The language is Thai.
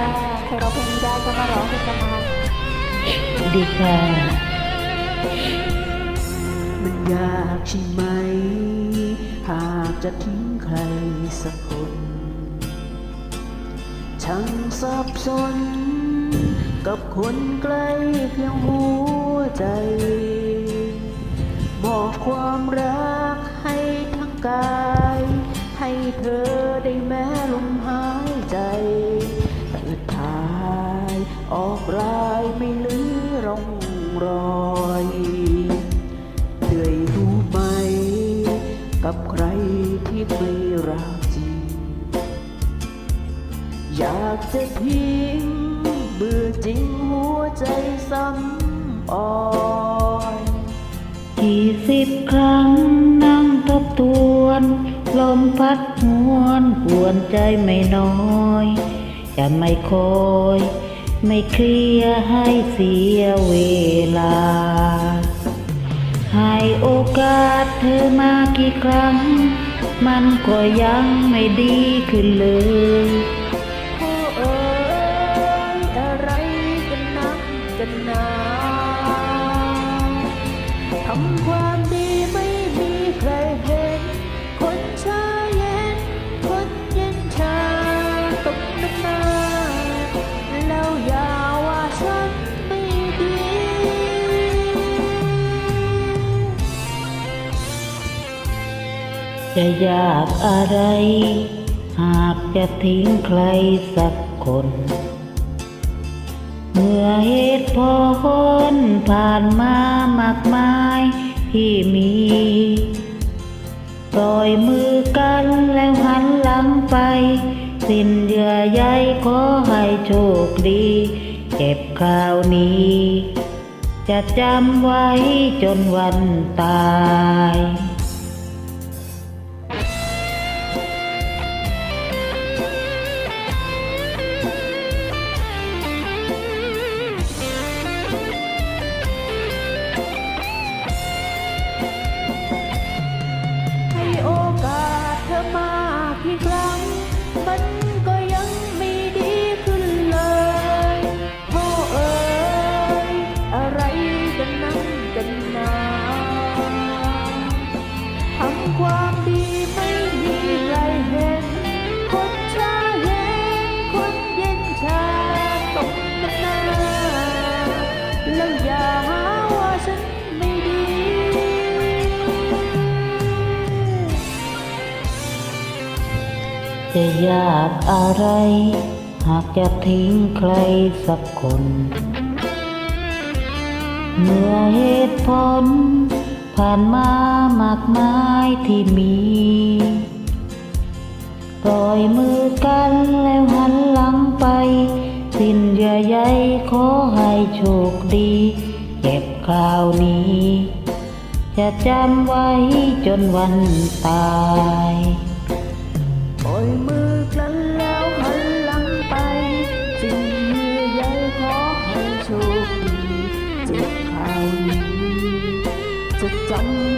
ร้องเพลงกันนะดีค่ะ มันยากใช่ไหม หากจะทิ้งใครสักคนช่างสับสน กับคนใกล้เพียงหัวใจ บอกความรักให้ทั้งกาย ให้เธอได้แม้ รอยเหนื่อยรู้ไหม กับใครที่ไม่รักจริง อยากจะทิ้งเบื่อจริงหัวใจซ้ำอ่อนกี่สิบครั้งนั่งทบทวน ลมพัดหวนหวนใจไม่น้อย จะไม่คอย ไม่เคลียให้เสียเวลา ให้โอกาสเธอมากี่ครั้ง มันก็ยังไม่ดีขึ้นเลยโอ้เอ๋ยอะไรกันนักกันนาทำความดีไม่ จะยากอะไร หากจะทิ้งใครสักคน เมื่อเหตุผลผ่านมามากมายที่มีปล่อยมือกันแล้วหันหลังไป สิ้นเยื่อใยขอให้โชคดีเก็บคราวนี้ จะจำไว้จนวันตาย จะยากอะไร หากจะทิ้งใครสักคน เมื่อเหตุผลผ่านมามากมายที่มีปล่อยมือกันแล้วหันหลังไป สิ้นเยื่อใยขอให้โชคดี เก็บคราวนี้ จะจำไว้จนวันตาย อยมือกันแล้วหันหลังไป จึงยื่อใยขอให้โชคดีเจ็บข่าวนี้จะจำ